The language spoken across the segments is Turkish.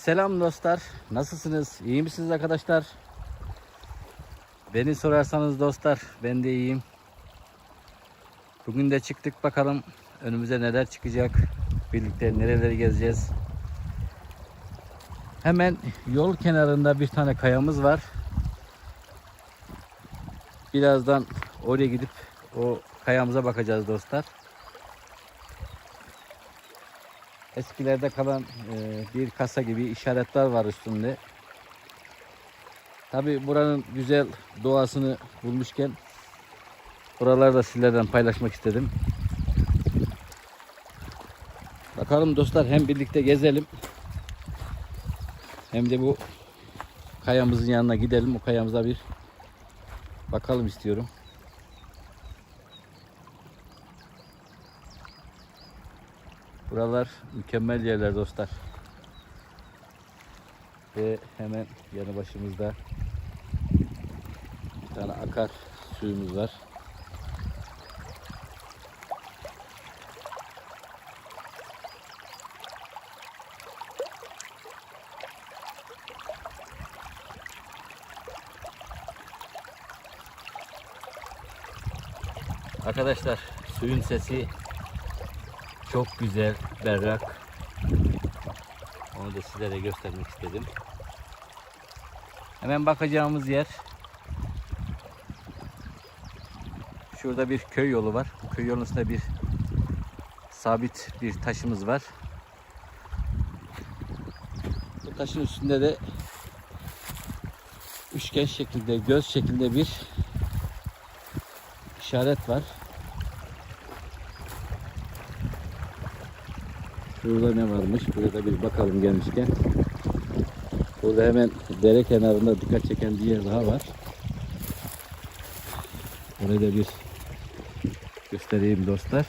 Selam dostlar. Nasılsınız? İyi misiniz arkadaşlar? Beni sorarsanız dostlar ben de iyiyim. Bugün de çıktık bakalım önümüze neler çıkacak. Birlikte nereleri gezeceğiz. Hemen yol kenarında bir tane kayamız var. Birazdan oraya gidip o kayamıza bakacağız dostlar. Eskilerde kalan e, bir kasa gibi işaretler var üstünde. Tabi buranın güzel doğasını bulmuşken buraları da sizlerden paylaşmak istedim. Bakalım dostlar hem birlikte gezelim hem de bu kayamızın yanına gidelim. O kayamıza bir bakalım istiyorum. Buralar mükemmel yerler dostlar. Ve hemen yanı başımızda bir tane akar suyumuz var. Arkadaşlar suyun sesi çok güzel, berrak. Onu da sizlere göstermek istedim. Hemen bakacağımız yer Şurada bir köy yolu var. Köy yolun üstünde bir sabit bir taşımız var. Bu taşın üstünde de üçgen şeklinde, göz şeklinde bir işaret var. Burada ne varmış? Burada bir bakalım gelmişken. Burada hemen dere kenarında dikkat çeken bir yer daha var. Orayı da bir göstereyim dostlar.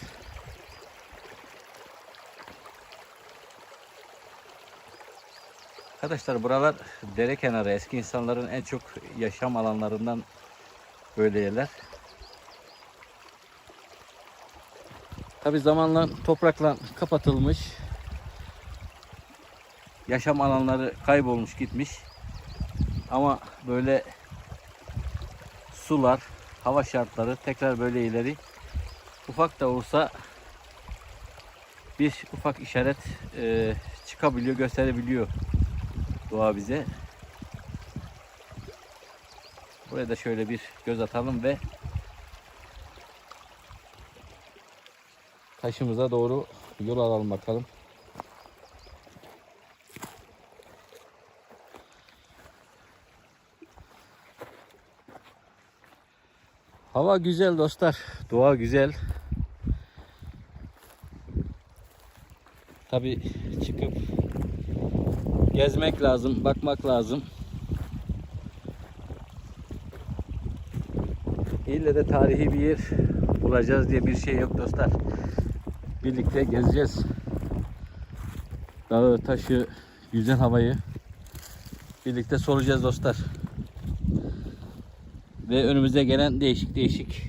Arkadaşlar buralar dere kenarı. Eski insanların en çok yaşam alanlarından böyle yerler. Tabi zamanla toprakla kapatılmış. Yaşam alanları kaybolmuş gitmiş. Ama böyle sular, hava şartları tekrar böyle ileri ufak da olsa bir ufak işaret e, çıkabiliyor, gösterebiliyor doğa bize. Buraya da şöyle bir göz atalım ve taşımıza doğru yol alalım bakalım. Hava güzel dostlar. Doğa güzel. Tabi çıkıp gezmek lazım, bakmak lazım. İlle de tarihi bir yer bulacağız diye bir şey yok dostlar. Birlikte gezeceğiz. Dağı, taşı, güzel havayı birlikte solacağız dostlar. Ve önümüze gelen değişik değişik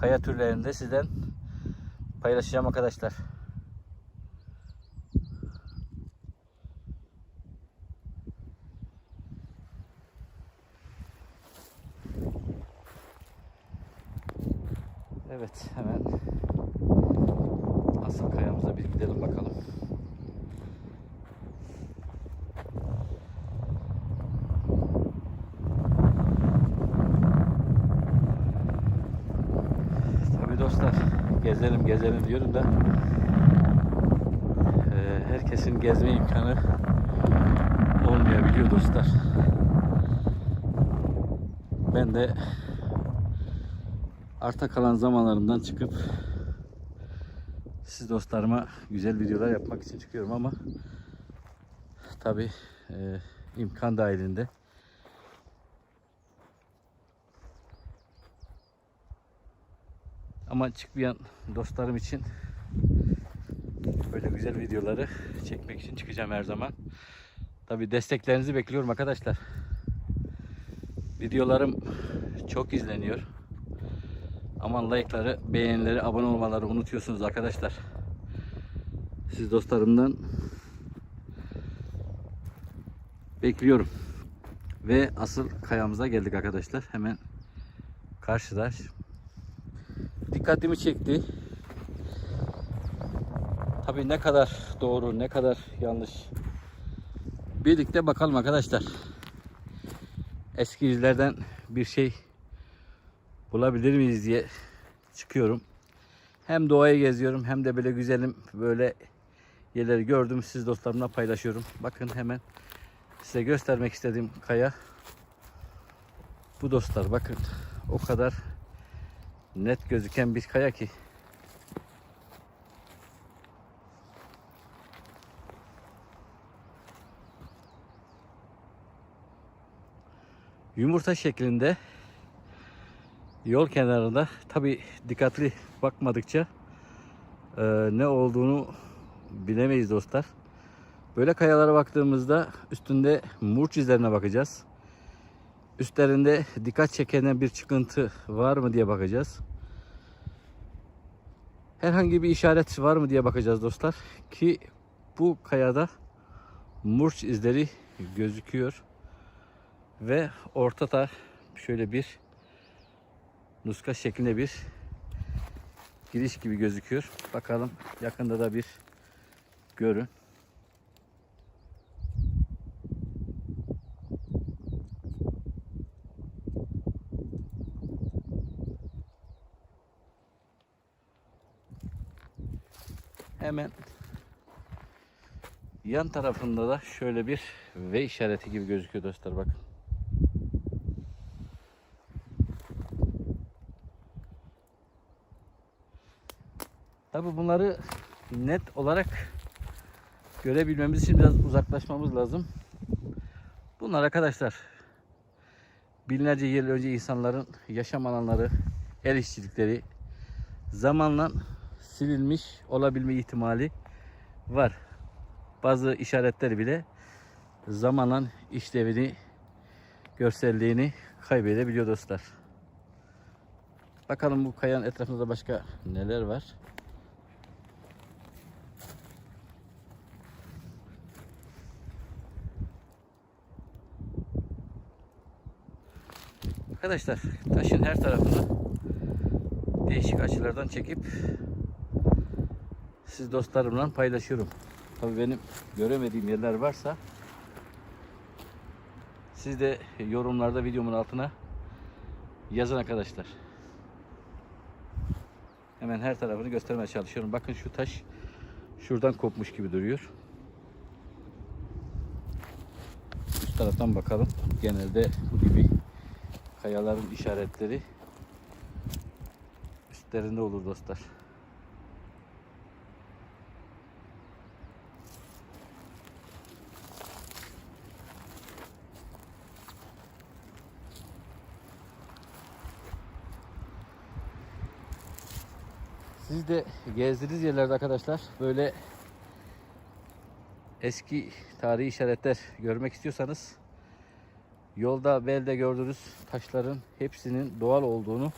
kaya türlerini de sizden paylaşacağım arkadaşlar. Evet hemen asıl kayamıza bir gidelim bakalım. Dostlar gezelim gezelim diyorum da eee, herkesin gezme imkanı olmayabiliyor dostlar. Ben de arta kalan zamanlarımdan çıkıp siz dostlarıma güzel videolar yapmak için çıkıyorum ama tabi imkan dahilinde. Ama çıkmayan dostlarım için böyle güzel videoları çekmek için çıkacağım her zaman. Tabi desteklerinizi bekliyorum arkadaşlar. Videolarım çok izleniyor. Aman like'ları, beğenileri, abone olmaları unutuyorsunuz arkadaşlar. siz dostlarımdan bekliyorum. Ve asıl kayamıza geldik arkadaşlar. Hemen karşıda. Dikkatimi çekti. Tabii ne kadar doğru, ne kadar yanlış. Birlikte bakalım arkadaşlar. Eski izlerden bir şey bulabilir miyiz diye çıkıyorum. Hem doğayı geziyorum hem de böyle güzelim böyle yerleri gördüm. Siz dostlarımla paylaşıyorum. Bakın hemen size göstermek istediğim kaya bu dostlar. Bakın o kadar net gözüken bir kaya ki yumurta şeklinde yol kenarında tabi dikkatli bakmadıkça e, ne olduğunu bilemeyiz dostlar. Böyle kayalara baktığımızda üstünde murç izlerine bakacağız. Üstlerinde dikkat çeken bir çıkıntı var mı diye bakacağız. Herhangi bir işaret var mı diye bakacağız dostlar. Ki bu kayada murç izleri gözüküyor. Ve ortada şöyle bir nuska şeklinde bir giriş gibi gözüküyor. Bakalım yakında da bir görün. Hemen yan tarafında da şöyle bir V işareti gibi gözüküyor dostlar bakın. Tabi bunları net olarak görebilmemiz için biraz uzaklaşmamız lazım. Bunlar arkadaşlar binlerce yıl önce insanların yaşam alanları, el işçilikleri zamanla silinmiş olabilme ihtimali var. Bazı işaretler bile zamanla işlevini, görselliğini kaybedebiliyor dostlar. Bakalım bu kayanın etrafında başka neler var. Arkadaşlar taşın her tarafını değişik açılardan çekip siz dostlarımla paylaşıyorum. Tabii benim göremediğim yerler varsa siz de yorumlarda videomun altına yazın arkadaşlar. Hemen her tarafını göstermeye çalışıyorum. Bakın şu taş şuradan kopmuş gibi duruyor. Üst taraftan bakalım. Genelde bu gibi kayaların işaretleri üstlerinde olur dostlar. Siz de gezdiğiniz yerlerde arkadaşlar böyle eski tarihi işaretler görmek istiyorsanız yolda belde gördüğünüz taşların hepsinin doğal olduğunu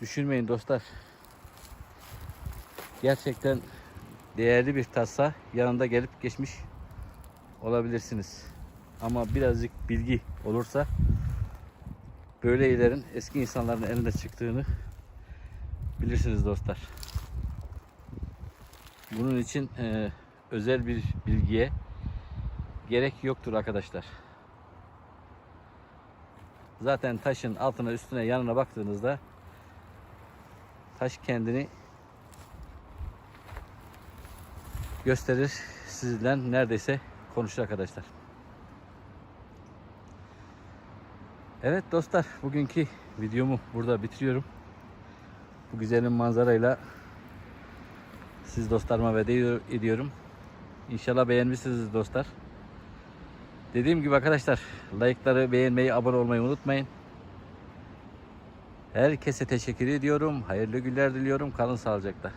düşünmeyin dostlar. Gerçekten değerli bir tasa yanında gelip geçmiş olabilirsiniz. Ama birazcık bilgi olursa böyle yerlerin eski insanların elinde çıktığını bilirsiniz dostlar. Bunun için e, özel bir bilgiye gerek yoktur arkadaşlar. Zaten taşın altına üstüne yanına baktığınızda taş kendini gösterir. Sizden neredeyse konuşur arkadaşlar. Evet dostlar bugünkü videomu burada bitiriyorum. Bu güzelim manzarayla siz dostlarıma veda ediyorum. İnşallah beğenmişsiniz dostlar. Dediğim gibi arkadaşlar like'ları beğenmeyi, abone olmayı unutmayın. Herkese teşekkür ediyorum. Hayırlı günler diliyorum. Kalın sağlıcakla.